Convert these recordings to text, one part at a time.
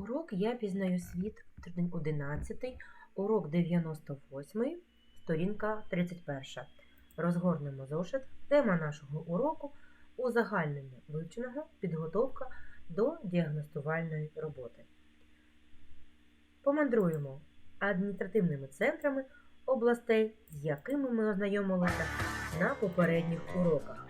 Урок Я пізнаю світ, тиждень 11, урок 98, сторінка 31. Розгорнемо зошит. Тема нашого уроку узагальнення вивченого, підготовка до діагностувальної роботи. Помандруємо адміністративними центрами областей, з якими ми ознайомилися на попередніх уроках.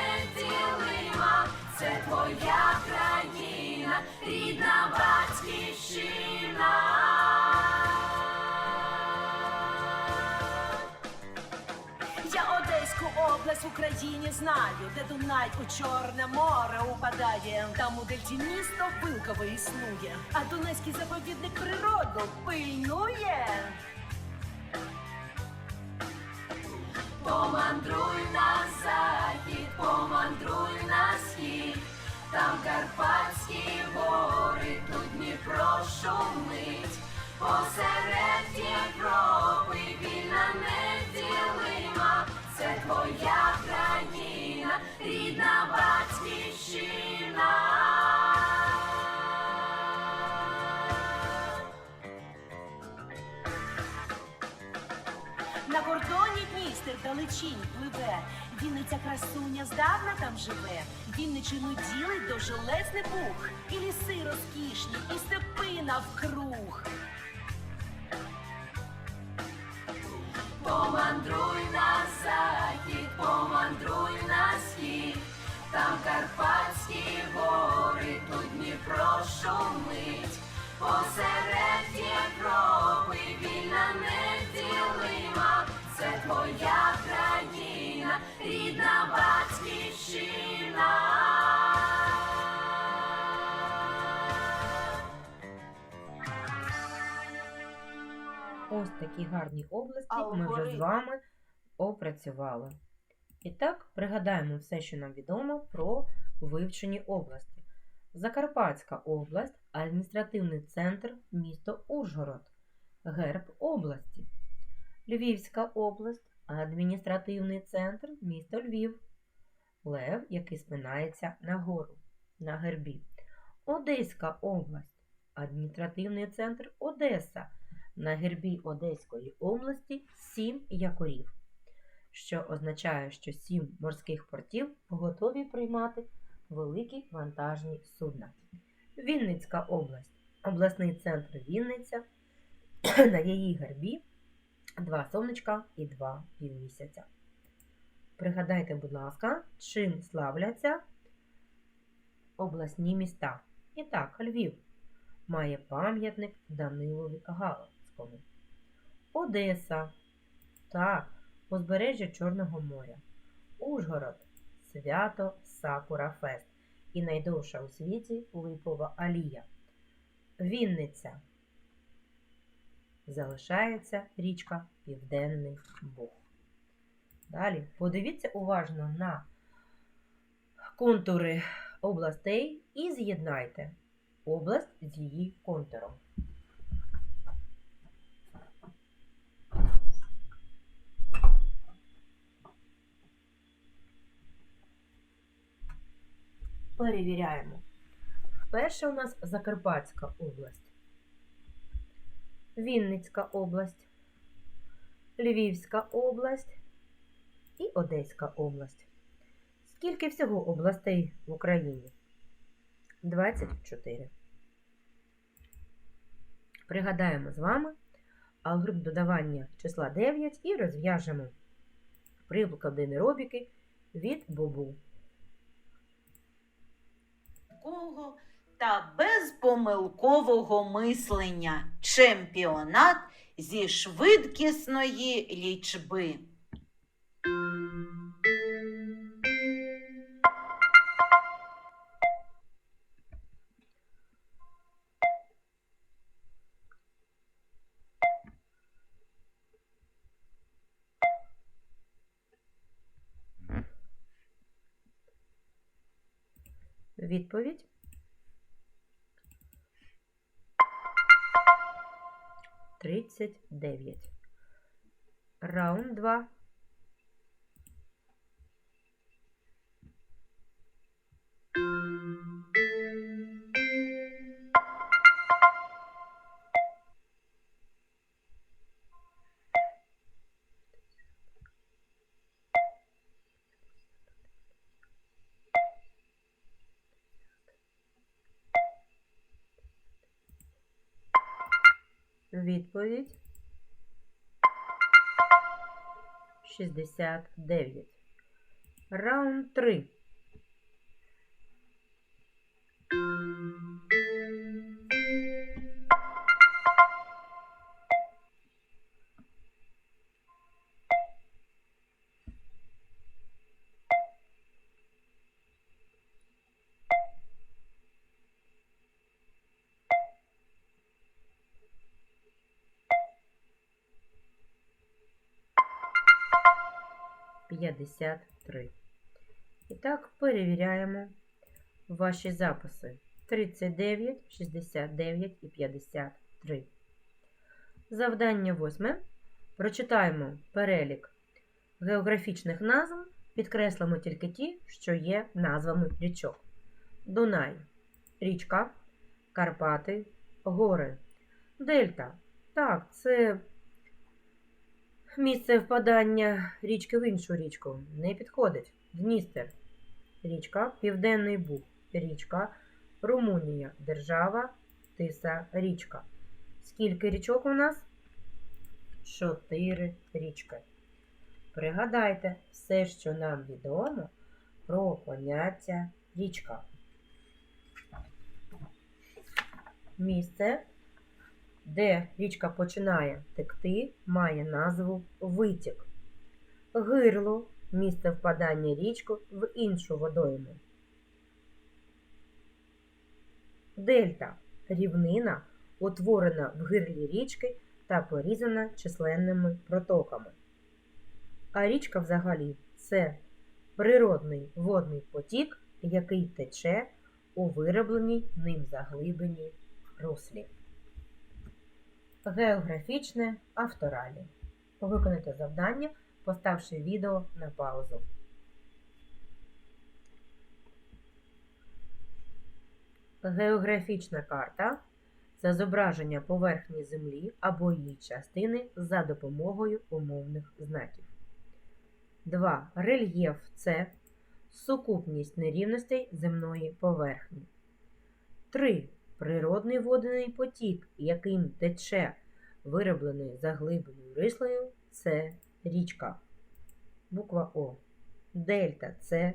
твоя країна, рідна батьківщина. Область в Україні знаю, де Дунай у Чорне море упадає. Там у дельті місто Вилкове існує, а Дунайський заповідник природу пильнує. Помандруй Карпатські гори, тут Дніпро шумить. Посеред Європи вільна неділима, це твоя країна, рідна батьківщина. На кордоні Дністер далечінь пливе. Вінниця красуня здавна там живе. Вінничину ділить довжелезний пух. І ліси розкішні, і степи навкруг. Помандруй на захід, помандруй на схід, там Карпатські гори, тут Дніпро шумить. Посеред Європи вільна неділима, це твоя країна, рідна Ось такі гарні області ми вже з вами опрацювали. І так, пригадаємо все, що нам відомо про вивчені області. Закарпатська область, адміністративний центр місто Ужгород, герб області. Львівська область, адміністративний центр місто Львів. Лев, який спинається нагору на гербі. Одеська область, адміністративний центр Одеса. На гербі Одеської області сім якорів, що означає, що сім морських портів готові приймати великі вантажні судна. Вінницька область, обласний центр Вінниця. На її гербі два сонечка і два півмісяця. Пригадайте, будь ласка, чим славляться обласні міста. І так, Львів має пам'ятник Данилові Галицькому. Одеса. Так, узбережжя Чорного моря. Ужгород. Свято Сакура Фест. І найдовша у світі Липова Алія. Вінниця. Залишається річка Південний Буг. Далі подивіться уважно на контури областей і з'єднайте область з її контуром. Перевіряємо. Перша у нас Закарпатська область, Вінницька область, Львівська область і Одеська область. Скільки всього областей в Україні? 24. Пригадаємо з вами алгоритм додавання числа 9 і розв'яжемо приклади неробіки від бобу. Швидкого та безпомилкового мислення. Чемпіонат зі швидкісної лічби. Відповідь. Тридцять дев'ять. Раунд два. Відповідь. 69. Раунд 3. П'ятдесят три. І так, перевіряємо ваші записи. 39, 69 і 53. Завдання восьме. Прочитаємо перелік географічних назв, підкреслимо тільки ті, що є назвами річок. Дунай, річка, Карпати, гори, Дельта. Так, це місце впадання річки в іншу річку. Не підходить. Дністер, річка, Південний Буг, річка, Румунія, держава, Тиса, річка. Скільки річок у нас? Чотири річки. Пригадайте все, що нам відомо про поняття річка. Місце, де річка починає текти, має назву витік. Гирло місце впадання річки в іншу водойму. Дельта рівнина, утворена в гирлі річки та порізана численними протоками. А річка взагалі це природний водний потік, який тече у виробленій ним заглибиній руслі. Географічне авторалі. Виконайте завдання, поставши відео на паузу. Географічна карта це зображення поверхні Землі або її частини за допомогою умовних знаків. 2. Рельєф це сукупність нерівностей земної поверхні. 3. Природний водяний потік, яким тече вироблений заглибленою рислою, це річка. Буква О. Дельта це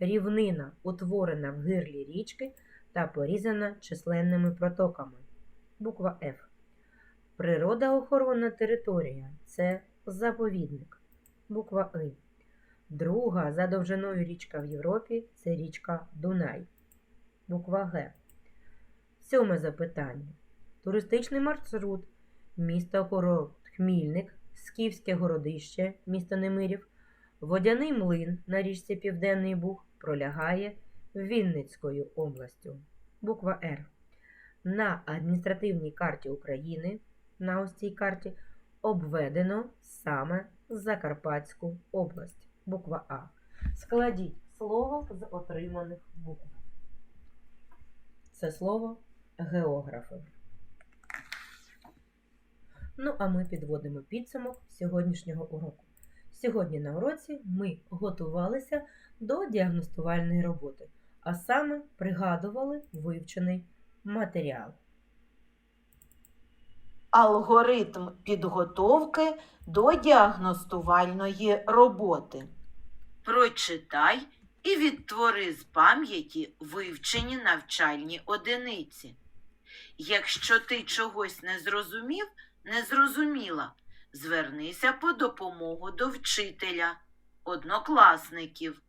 рівнина, утворена в гирлі річки та порізана численними протоками. Буква Ф. Природоохоронна територія це заповідник. Буква И. Друга за довжиною річка в Європі це річка Дунай. Буква Г. Сьоме запитання. Туристичний маршрут. Місто Хмільник, Скіфське городище, місто Немирів, Водяний млин на річці Південний Буг пролягає Вінницькою областю. Буква Р. На адміністративній карті України на ось цій карті обведено саме Закарпатську область. Буква А. Складіть слово з отриманих букв. Це слово географи. Ну, а ми підводимо підсумок сьогоднішнього уроку. Сьогодні на уроці ми готувалися до діагностувальної роботи, а саме пригадували вивчений матеріал. Алгоритм підготовки до діагностувальної роботи. Прочитай і відтвори з пам'яті вивчені навчальні одиниці. Якщо ти чогось не зрозумів, не зрозуміла, звернися по допомогу до вчителя, однокласників.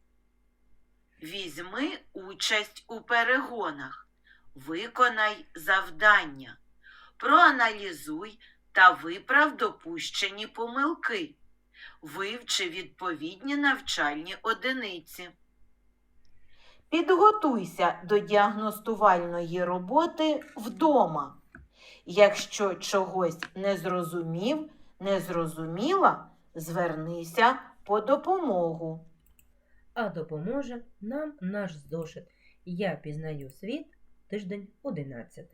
Візьми участь у перегонах, виконай завдання, проаналізуй та виправ допущені помилки, вивчи відповідні навчальні одиниці. Підготуйся до діагностувальної роботи вдома. Якщо чогось не зрозумів, не зрозуміла, звернися по допомогу. А допоможе нам наш зошит. Я пізнаю світ, тиждень 11.